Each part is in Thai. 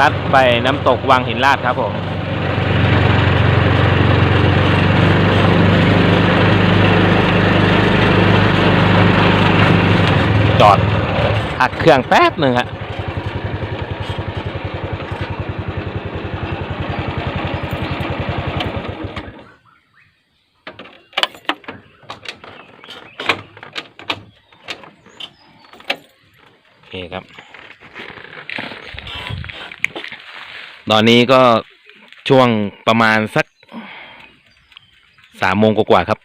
ลัดไปน้ำตกวังหินลาดครับผมจอดอักเครื่องแป๊บหนึ่งฮะโอเคครับ ตอนนี้ก็ช่วงประมาณสักสามโมงกว่าครับ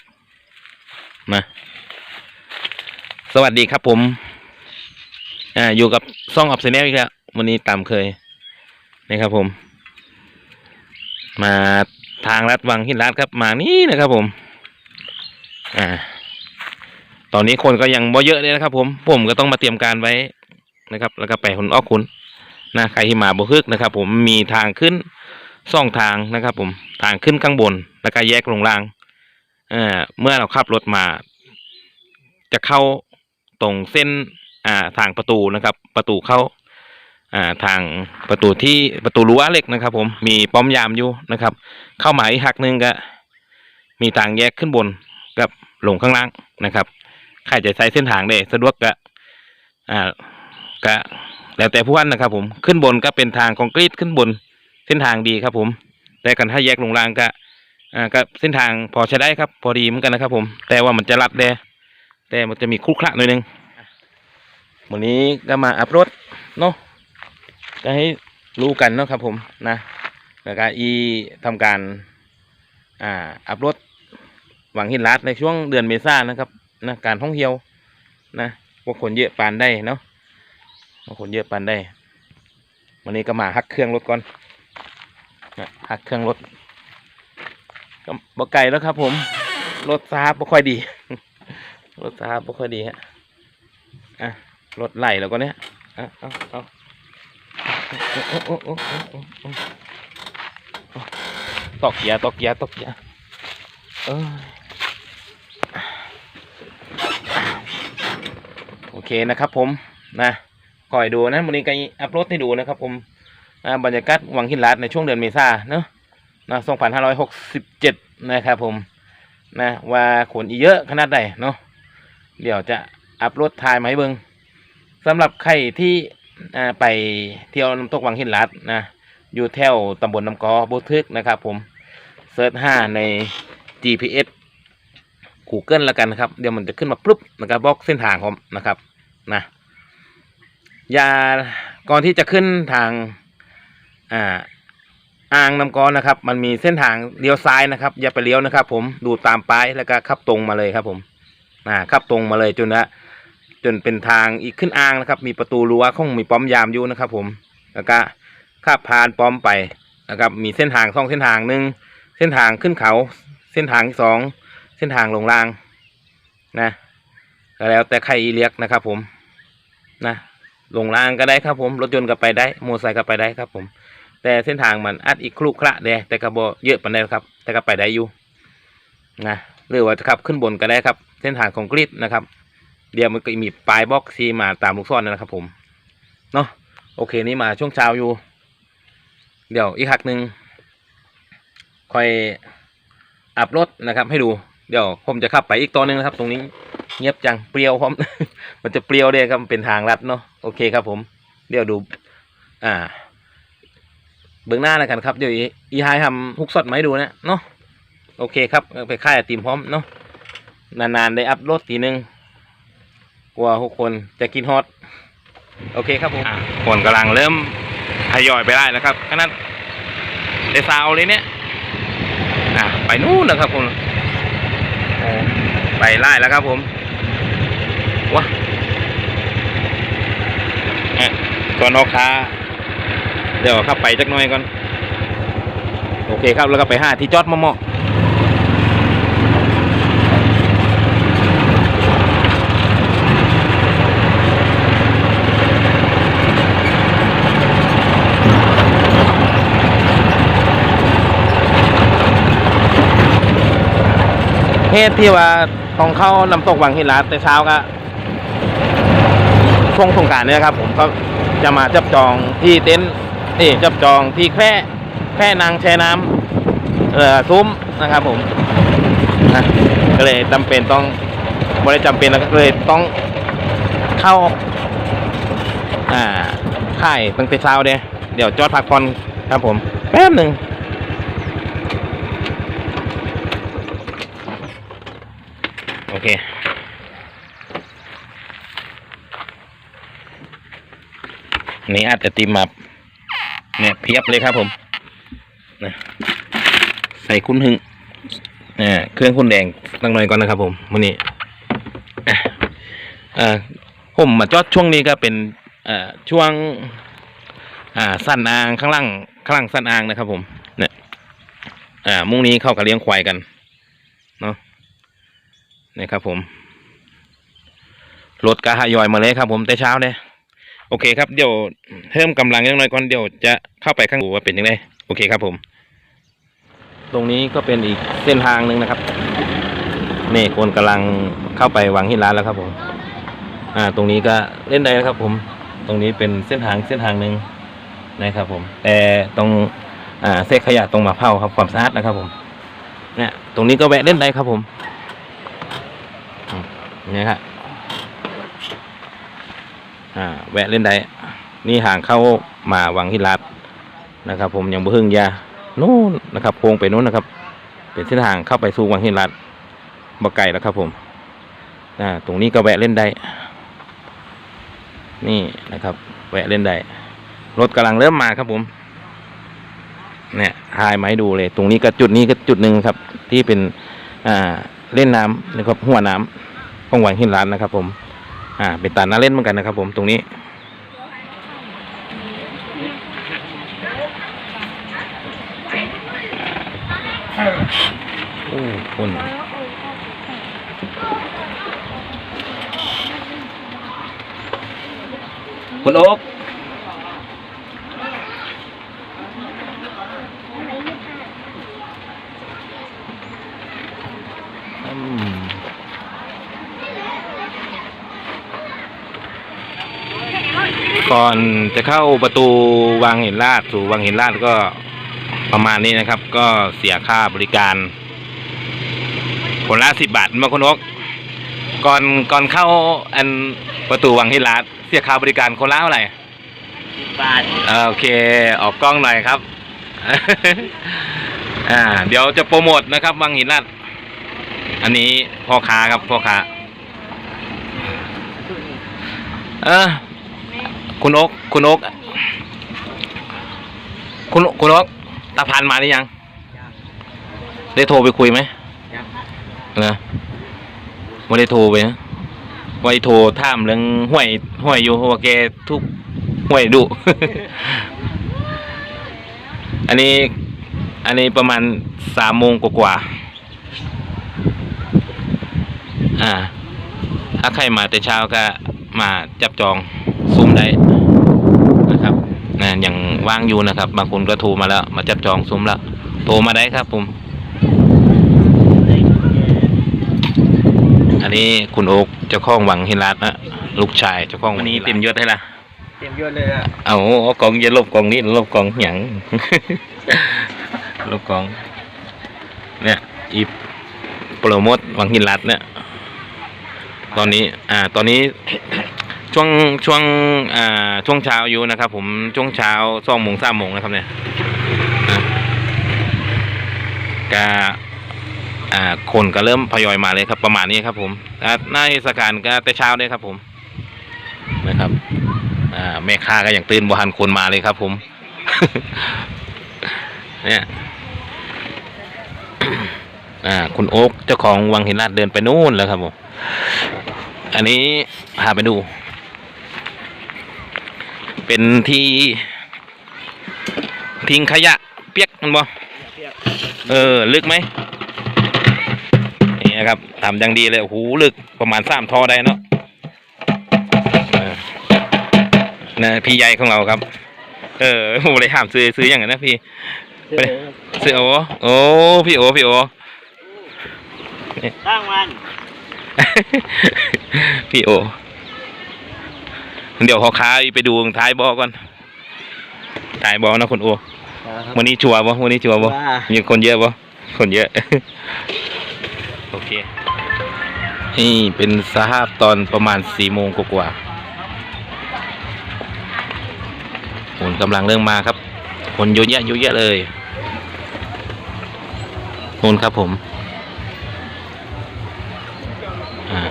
นะสวัสดีครับผม อ่า อยู่กับซ่องออฟเซเนลอีกแล้ว วันนี้ตามเคยนะครับผม มาทางลัดวังหินลัดครับ มานี่นะครับผม อ่า ตอนนี้คนก็ยังบ่เยอะเลยนะครับผม ผมก็ต้องมาเตรียมการไว้นะครับ แล้วก็ไปคนอ้อคุณ นะใครที่มาบ่ฮึกนะครับ ผมมีทางขึ้นซองทางนะครับ ผมทางขึ้นข้างบนแล้วก็แยกลงล่างเอ่อเมื่อเราขับรถมา จะเข้าตรงเส้นอ่าทางประตูนะครับ ประตูเข้าอ่าทางประตูที่ประตูรั้วเหล็กนะครับ ผมมีป้อมยามอยู่นะครับ เข้ามาอีกหักหนึ่งก็ มีทางแยกขึ้นบนกับลงข้างล่างนะครับใครจะใช้เส้นทางได้สะดวกก็อ่าก็ แล้วแต่ผู้อันนะครับ ผมขึ้นบนก็เป็นทางคอนกรีตขึ้นบนเส้นทางดีครับผม แต่กันถ้าแยกลงล่างก็อ่าก็เส้นทางพอใช้ได้ครับ พอดีเหมือนกันนะครับ ผม แต่ว่ามันจะรัดแดแต่มันจะมีครุขระหน่อยหนึงวันนี้ก็มาอัพรถเนาะจะให้รู้กันเนาะครับ ผมนะแล้วก็อีทำการอ่าอัพรถหวังหินลัดในช่วงเดือนเมษายนนะครับนะการท่องเที่ยวนะพว่าคนเยอะปานได้เนาะ ว่าคนเยอะปานได้ วันนี้ก็มาฮักเครื่องรถก่อนนะฮักเครื่องรถก็บ่ไกลแล้วครับ ผม รถซาบ่ค่อยดี รถซาบ่ค่อยดีฮะอะรถไหลแล้วก็เนี้ยอะเอาเอาตอกเกียร์ตอกเกียร์ตอกเกียร์เออโอเคนะครับผมนะ คอยดูนะวันนี้ก็อัพโหลดให้ดูนะครับ ผมบรรยากาศวังหินลาดในช่วงเดือนเมษาเนอะนะ2567นะครับผมนะว่าขนอีเยอะขนาดใดเนาะเดี๋ยวจะอัพโหลดถ่ายมาให้เบิงสำหรับใครที่ไปเที่ยวน้ำตกวังหินลาดนะอยู่แถวตำบลน้ำกอบุทึกนะครับ ผมเซิร์ชห้าใน GPS Google แล้วกันนะครับ เดี๋ยวมันจะขึ้นมาปุ๊บนะครับบล็อกเส้นทางผมนะครับนะ อย่าก่อนที่จะขึ้นทางอ่าอ่างน้ำกอนนะครับ มันมีเส้นทางเลี้ยวซ้ายนะครับ อย่าไปเลี้ยวนะครับ ผมดูตามป้ายแล้วก็ขับตรงมาเลยครับ ผมอ่าขับตรงมาเลยจนนะจนเป็นทางอีกขึ้นอ่างนะครับ มีประตูรั้วคงมีป้อมยามอยู่นะครับ ผมแล้วก็ขับผ่านป้อมไปนะครับ มีเส้นทางสองเส้นทางหนึ่งเส้นทางขึ้นเขา เส้นทางที่สองเส้นทางลงล่างนะแล้วแต่ใครเรียกนะครับ ผมนะ ลงลางก็ได้ครับผม รถยนต์ก็ไปได้มอเตอร์ไซค์ก็ไปได้ครับผม แต่เส้นทางมันอัดอีกคลุกคระเดแต่ก็บ่เยอะปานใดครับ แต่ก็ไปได้อยู่นะหรือว่าจะขับขึ้นบนก็ได้ครับ เส้นทางคอนกรีตนะครับ เดี๋ยวมันก็มีปลายบล็อกซีมาตามลูกศรนนนะครับ ผมเนาะโอเคนี่มาช่วงเช้าอยู่ เดี๋ยวอีกหักหนึ่งค่อยอัพรถนะครับ ให้ดูเดี๋ยวผมจะขับไปอีกตัวหนึ่งนะครับ ตรงนี้เงียบจังเปรี้ยวพร้อม มันจะเปรี้ยวเลยครับเป็นทางลัดเนาะ โอเคครับผม เดี๋ยวดู อ่า เบื้องหน้าแล้วกันครับเดี๋ยวอีไฮทำฮุกสดมาให้ดูนะเนาะโอเคครับไปค่ายติมพร้อมเนาะนานๆได้อัพรถทีนึงกลัวทุกคนจะกินฮอตโอเคครับผมคนกำลังเริ่มทยอยไปได้แล้วครับขนาดได้ซาวเลยเนี่ยอะไปนู่นนะครับผมโอ้ไปไล่แล้วครับผมว้าเอ๊ะ ก่อนออกค้า เดี๋ยวขับไปจักหน่อยก่อน โอเคครับแล้วก็ไปห้าที่จอดมอมอเหตุที่ว่าต้องเข้าน้ำตกวังหินลาแต่เช้าก็ ช่วงสงการเนี่ยครับผมก็จะมาจับจองที่เต็นท์นี่จับจองที่แคร่แคร่นางแช่น้ำเอ่อซุ้มนะครับผมนะก็เลยจำเป็นต้องบริจำเป็นแล้วก็เลยต้องเข้าอ่าค่ายตั้งแต่เช้าเด้เดี๋ยวจอดพักผ่อนครับผมแป๊บหนึ่งโอเค นี่อาจจะตีมับเนี่ยเพียบเลยครับผมนะใส่คุณหึงอ่าเครื่องคุณแดงตั้งหน่อยก่อนนะครับ ผมวันนี้อ่าผมมาจอดช่วงนี้ก็เป็นอ่าช่วง อ่าสั้นอ่างข้างล่างข้างล่างสั้นอ่างนะครับ ผมเนี่ยอ่ามุ่งนี้เข้ากับเลี้ยงควายกันเนาะนี่ครับผมรถกระหายอยมาเลยครับ ผมแต่เช้าเลย โอเคครับเดี๋ยวเพิ่มกำลังยังน้อยก่อนเดี๋ยวจะเข้าไปข้างหูว่าเป็นยังไงโอเคครับผม ตรงนี้ก็เป็นอีกเส้นทางหนึ่งนะครับนี่คนกำลังเข้าไปวังหินร้านแล้วครับผม อ่า ตรงนี้ก็เล่นได้นะครับ ผม ตรงนี้เป็นเส้นทางเส้นทางหนึ่งนะครับ ผม แต่ตรงอ่าเศษขยะตรงมาเผาครับความสะอาดนะครับ ผม เนี่ย ตรงนี้ก็แวะเล่นได้ครับผมนี่ครับ อ่าแวะเล่นได้ นี่ห่างเข้ามาวังหิรัดนะครับ ผมยังบ่พึ่งยานู่นนะครับโค้งไปนู้นนะครับ เป็นเส้นทางเข้าไปสู่วังหิรัดบ่ไกลแล้วครับผมอ่าตรงนี้ก็แวะเล่นได้ นี่นะครับ แวะเล่นได้รถกำลังเริ่มมาครับผม เนี่ยหายไม้ดูเลย ตรงนี้ก็จุดนี้ก็จุดหนึ่งครับ ที่เป็นอ่าเล่นน้ำนะครับหัวน้ำของวังหินรัดนะครับผม อ่า เป็นตาน่าเล่นเหมือนกันนะครับ ผมตรงนี้ โอ้คุณคุณโอ๊กอืม ก่อนจะเข้าประตูวังหินลาดสู่วังหินลาดก็ประมาณนี้นะครับ ก็เสียค่าบริการ คนละสิบบาทมาคุณโอ๊กก่อนก่อนเข้าอันประตูวังหินลาด เสียค่าบริการคนละเท่าไหร่บาทเออโอเค ออกกล้องหน่อยครับ อ่า เดี๋ยวจะโปรโมทนะครับ วังหินลาด อันนี้พ่อค้าครับพ่อค้า เออ คุณโอ๊กคุณโอ๊กคุณคุณโอ๊กตาพันมาหรือยัง ได้โทรไปคุยไหมยังเหรอไม่ได้โทรไปนะไว้โทรถามเรื่องห้วยห้วยอยู่เพราะว่าแกทุกห้วยดุ อันนี้ อันนี้ประมาณสามโมงกว่าๆอ่า ถ้าใครมาแต่เช้าก็มาจับจองซุ้มได้นะครับนะ ยังว่างอยู่นะครับ บางคนก็โทรมาแล้ว มาจับจองซุ้มแล้ว โทรมาได้ครับผม อันนี้คุณโอ๊กเจ้าของวังหินรัตนะลูกชายเจ้าของวันนี้เต็มยศให้ละเต็มยศเลยอะเอาเอากองอย่าลบกองนี้ลบกองหยังลบกอง เนี่ยอีโปรโมทวังหินรัตเนี่ยตอนนี้ อ่า ตอนนี้ ช่วงช่วงอ่าช่วงเช้าอยู่นะครับ ผมช่วงเช้าสองโมงสามโมงนะครับเนี่ยอะกาอ่าคนก็เริ่มพยอยมาเลยครับ ประมาณนี้ครับ ผมอ่าหน้าเทศกาลก็แต่เช้าเลยครับ ผมนะครับอ่าแม่ค้าก็อย่างตื่นบหันคนมาเลยครับ ผม เนี่ยอ่าคุณโอ๊กเจ้าของวังหินลาดเดินไปนู่นแล้วครับผม อันนี้พาไปดู เป็นที่ทิ้งขยะเปียกมันบ่เออ ลึกไหมนี่นะครับทำอย่างดีเลยโอ้โหลึกประมาณสามทอได้เนาะเออนะพี่ใหญ่ของเราครับ เออผมเลยห้ามซื้อซื้ออย่างนั้นนะพี่ไปเลยซื้อโอโอ้พี่โอพี่โอตั้งมันพี่โอ เดี๋ยวขอค้าไปดูท้ายบอก่อนถ่ายบอลนะคุณโอครับวันนี้ชัวร์ปะวันนี้ชัวร์ปะว่ามีคนเยอะปะคนเยอะ โอเค นี่เป็นสภาพตอนประมาณสี่โมงกว่าๆคนกำลังเริ่มมาครับ คนเยอะแยะเยอะแยะเลยนู่นครับผมอ่า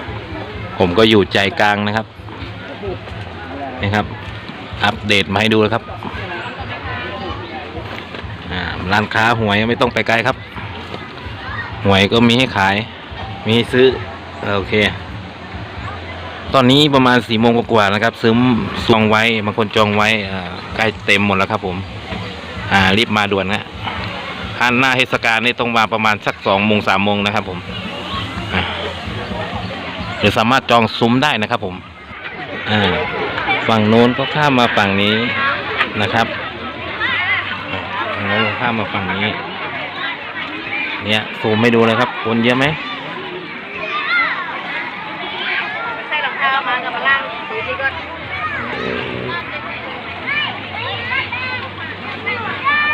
ผมก็อยู่ใจกลางนะครับ นี่ครับ อัปเดตมาให้ดูแล้วครับร้านค้าหวยไม่ต้องไปไกลครับ หวยก็มีให้ขาย มีให้ซื้อ โอเค ตอนนี้ประมาณสี่โมงกว่าๆนะครับซื้อจองไว้บางคนจองไว้ใกล้เต็มหมดแล้วครับผม อ่ารีบมาด่วนนะอันหน้าเทศกาลนี่ต้องมาประมาณสักสองโมงสามโมงนะครับผมหรือสามารถจองซุ้มได้นะครับผม อ่า ฝั่งโน้นก็ข้ามมาฝั่งนี้นะครับฝั่งโน้นก็ข้ามมาฝั่งนี้ เนี่ยซูมไม่ดูเลยครับ คนเยอะไหมใส่รองเท้ามากับมาล่างสีที่ก็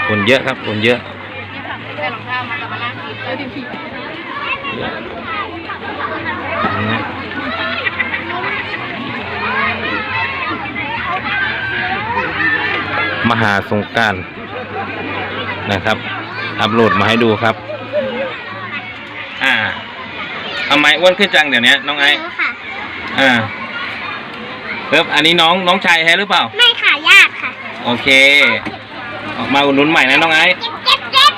คนเยอะครับ คนเยอะ ใส่รองเท้ามากับมาล่างสีก็ดี อืม มหาสงกรารนะครับ อัปโหลดมาให้ดูครับ อ่าทำไมอ้วนขึ้นจังเดี๋ยวนี้น้องไอซ์ค่ะ อ่าเริ่มอันนี้น้องน้องชายแท้หรือเปล่า ไม่ค่ะญาติค่ะ โอเค ออกมาอุดหนุนใหม่นะน้องไอซ์เจ็บเจ็บเจ็บ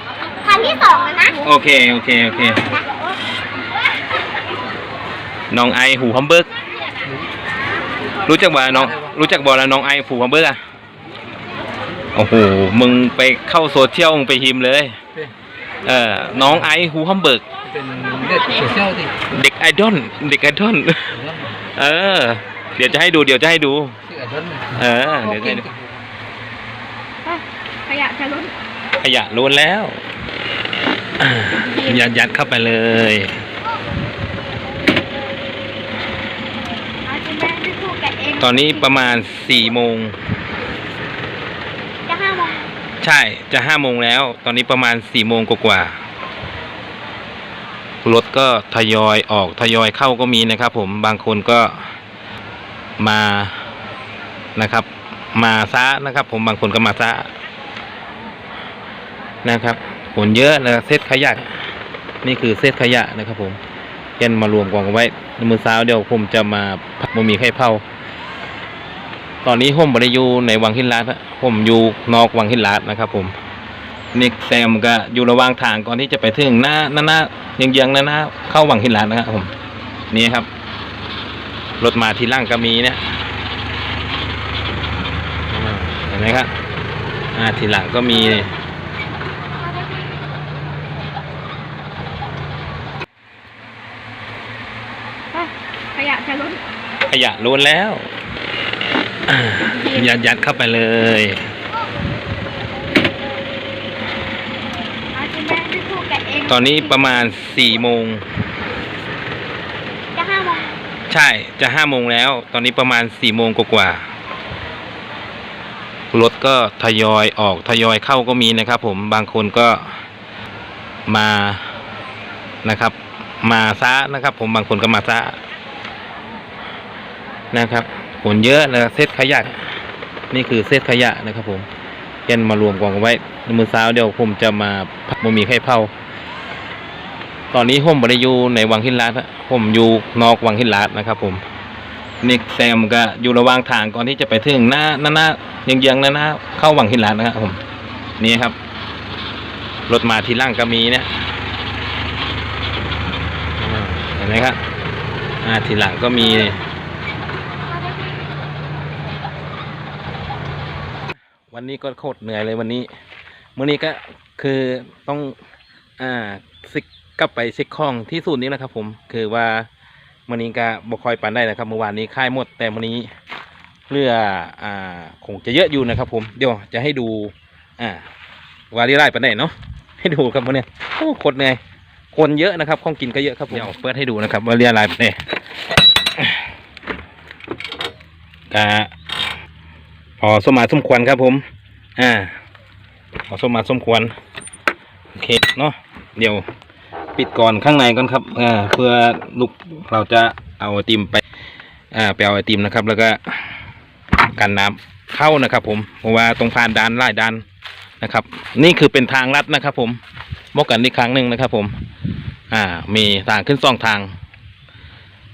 ครั้งที่สองแล้วนะโอเค โอเค โอเค น้องไอหูฮัมเบิร์กรู้จักบ่าน้อง รู้จักบ่แล้วน้องไอหูฮัมเบิร์กอะ โอ้โห มึงไปเข้าโซเชียลมึงไปพิมพ์เลย เออน้องไอหูฮัมเบิร์ก เป็นเด็กโซเชียลที่เด็กไอดอล เด็กไอดอล เออ เดี๋ยวจะให้ดู เดี๋ยวจะให้ดู ชื่อไอ้ต้นเออ เดี๋ยวจะให้ดู ขยะจะล้นขยะล้วนแล้วยัดยัดเข้าไปเลย อาจจะแม่ไม่ถูกแกะเอง ตอนนี้ประมาณสี่โมงจะห้าโมง ใช่จะห้าโมงแล้ว ตอนนี้ประมาณสี่โมงกว่าๆรถก็ทยอยออกทยอยเข้าก็มีนะครับ ผมบางคนก็มานะครับ มาซะนะครับ ผมบางคนก็มาซะนะครับผลเยอะนะเซตขยะนี่คือเซตขยะนะครับ ผมเย็นมารวมกองกันไว้มือเช้าเดี๋ยวผมจะมาผัดบะหมี่ไข่เผาตอนนี้ผมบริยูในวังหินลาดฮะ ผมอยู่นอกวังหินลาดนะครับ ผมนี่แซมก็อยู่ระหว่างทางก่อนที่จะไปถึงหน้าหน้าหน้าเยังยังๆหน้าหน้าเข้าวังหินลาดนะครับ ผม นี่ครับ รถมาทีหล่างก็มีเนี่ยอ่าเห็นไหมครับอ่าทีหลังก็มีขยะจะล้นขยะล้วนแล้วอ่า ยัดยัดเข้าไปเลยอาจจะแม่ไม่ถูกแกะเองตอนนี้ประมาณสี่โมง จะห้าโมง ใช่ จะห้าโมงแล้ว ตอนนี้ประมาณสี่โมงกว่าๆรถก็ทยอยออกทยอยเข้าก็มีนะครับผม บางคนก็มานะครับ มาซะนะครับผม บางคนก็มาซะนะครับ ผลเยอะนะเซตขยะนี่คือเซตขยะนะครับผมเย็นมารวมกองไว้ในมือเช้ายเดี๋ยวผมจะมาผัดบะหมี่ไข่เผาตอนนี้ผมบริยูในวังหินลาดฮะผมอยู่นอกวังหินลาดนะครับ ผมนี่แซมก็อยู่ระหว่างทางก่อนที่จะไปถึงหน้าหน้าหน้ายังยังๆหน้าหน้าเข้าวังหินลาดนะครับผมนี่ครับรถมาทีหล่างก็มีเนี่ยเห็นไหมครับอ่าทีหลังก็มี วันนี้ก็โคตรเหนื่อยเลยวันนี้มื้อนี้ก็คือต้องอ่าซิกกลับไปเช็คข้องที่ศูนย์นี้นะครับผมคือว่ามื่อนี้ก็บคอยปันได้นะครับเมื่อวานนี้ค่ายหมดแต่มื่อนี้เรืออ่าคงจะเยอะอยู่นะครับ ผมเดี๋ยวจะให้ดูอ่าวารีไล่ปันได้เนาะให้ดูครับวันนี้โอ้โคตรเหนื่อยคนเยอะนะครับของกินก็เยอะครับผมเดี๋ยวเปิดให้ดูนะครับว่าเรียลายปันได้กะ พอสมมาสมควรครับผม อ่า พอสมมาสมควร โอเคเนาะ เดี๋ยวปิดก่อนข้างในก่อนครับ อ่า เพื่อลูกเราจะเอาไอติมไป อ่า ไปเอาไอติมนะครับ แล้วก็กันน้ำเข้านะครับ ผม เพราะว่าตรงผ่านด่านไล่ด่านนะครับ นี่คือเป็นทางลัดนะครับ ผมบอกกันอีกครั้งหนึ่งนะครับ ผม อ่า มีทางขึ้นสองทาง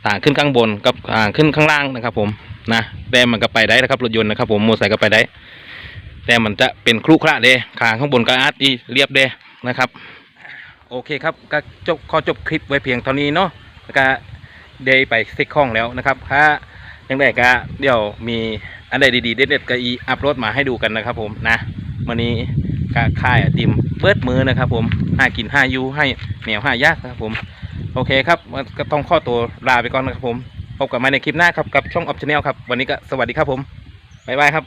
ทางขึ้นข้างบนกับทางขึ้นข้างล่างนะครับ ผม นะแต่มันก็ไปได้นะครับรถยนต์นะครับผมมอเตอร์ไซค์ก็ไปได้ แต่มันจะเป็นครุขระเดขางข้างบนก็อาร์ตอีเรียบเดนะครับ โอเคครับก็จบขอจบคลิปไว้เพียงเท่านี้เนาะแล้วก็ได้ไปเซ็กข้องแล้วนะครับถ้ายังไงก็เดี๋ยวมีอันใดดีๆเด็ดๆก็อีอัพโหลดมาให้ดูกันนะครับผมนะวันนี้ก็ค่ายติมเปิดมือนะครับ ผมห้ากินห้ายูให้เหนียวห้ายากนะครับผม โอเคครับก็ต้องข้อตัวลาไปก่อนนะครับผม พบกันใหม่ในคลิปหน้าครับกับช่องออฟชาแนลครับ วันนี้ก็สวัสดีครับผม บ๊ายบายครับ